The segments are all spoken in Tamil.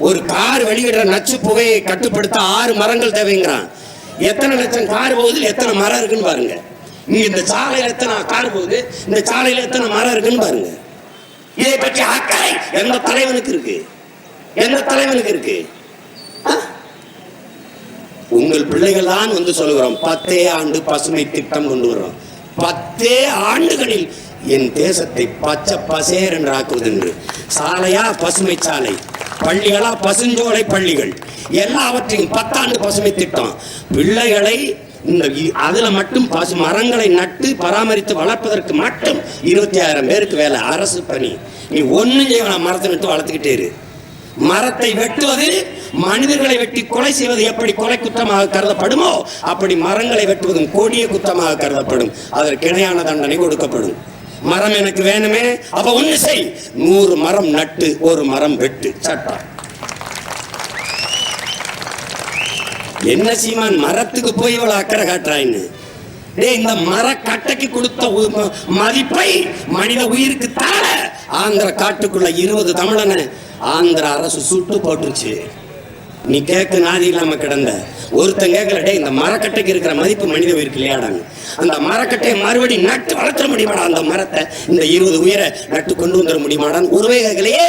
ஒரு கார் வெளியிடுற நச்சு புகையை கட்டுப்படுத்த ஆறு மரங்கள் தேவைங்கிறான். எத்தனை லட்சம் கார் போகுது எத்தனை மரம் இருக்குன்னு பாருங்க. இங்க இந்த சாலையில எத்தனை கார் போகுது இந்த சாலையில எத்தனை மரம் இருக்குன்னு பாருங்க. இதை பற்றி அக்கறை எந்த தலைவனுக்கு இருக்கு? எந்த தலைவனுக்கு இருக்கு? ஆ? உங்கள் பிள்ளைகள் தான் வந்து சொல்லுகிறோம் பத்தே ஆண்டு பசுமை திட்டம் கொண்டு வரோம் பத்தே ஆண்டுகளில் என் தேசத்தை பச்சை பசேர் என்று ஆக்குவது என்று. சாலையா பசுமை சாலை? பள்ளிகளா பசுஞ்சோலை பள்ளிகள். எல்லாவற்றையும் பத்தாண்டு பசுமை திட்டம் பிள்ளைகளை இந்த அதில் மட்டும் பசு மரங்களை நட்டு பராமரித்து வளர்ப்பதற்கு மட்டும் இருபத்தி ஆயிரம் பேருக்கு வேலை. அரசு பணி. நீ ஒன்றும் செய்ய மரத்தை நட்டு வளர்த்துக்கிட்டே இரு. மரத்தை வெட்டுவது மனிதர்களை வெட்டி கொலை செய்வது எப்படி கொலை குற்றமாக கருதப்படுமோ அப்படி மரங்களை வெட்டுவதும் கொடிய குற்றமாக கருதப்படும். அதற்கு இணையான தண்டனை கொடுக்கப்படும். மரம் எனக்கு வேணுமே அப்ப ஒண்ணு செய். நூறு மரம் நட்டு ஒரு மரம் வெட்டு. சட்டம் என்ன சீமான் மரத்துக்கு போய் இவ்வளவு அக்கறை காட்டுறாயின்னு? டேய் இந்த மரக்கட்டைக்கு கொடுத்த மதிப்பை மனித உயிருக்கு தர ஆந்திர காட்டுக்குள்ள இருபது தமிழனை ஆந்திர அரசு சுட்டு போட்டுருச்சு. நீ கேட்க நாதி இல்லாம கிடந்த. ஒருத்தன் கேட்கல டே இந்த மரக்கட்டைக்கு இருக்கிற மதிப்பு மனித உயிருக்கு இல்லையாடாங்க அந்த மரக்கட்டையை மறுபடி நட்டு வளர்த்துற முடியுமாடா அந்த மரத்தை? இந்த இருபது உயிரை நட்டு கொண்டு வந்துட முடியுமாடான்னு ஒருவே கேட்கலையே.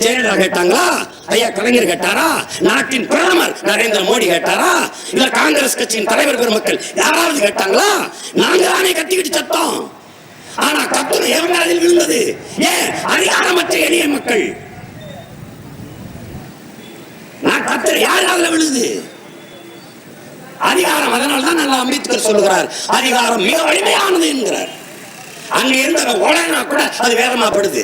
ஜெயலலிதா கேட்டாங்களா? ஐயா கலைஞர் கேட்டாரா? நாட்டின் பிரதமர் நரேந்திர மோடி கேட்டாரா? இல்ல காங்கிரஸ் கட்சியின் தலைவர் பெருமக்கள் யாராவது கேட்டாங்களா? நாங்க தானே கத்திக்கிட்டு சத்தம். ஆனா கத்துன எவங்க அதில் விழுந்தது? ஏன்? அதிகாரமற்ற எளிய மக்கள். நான் யார் அதுல விழுது அதிகாரம் அதனால தான் நல்லா அம்பேத்கர் சொல்லுகிறார். அதிகாரம் மிக வலிமையானது என்கிறார். அங்க இருந்த உலகனா கூட அது வேகமாப்படுது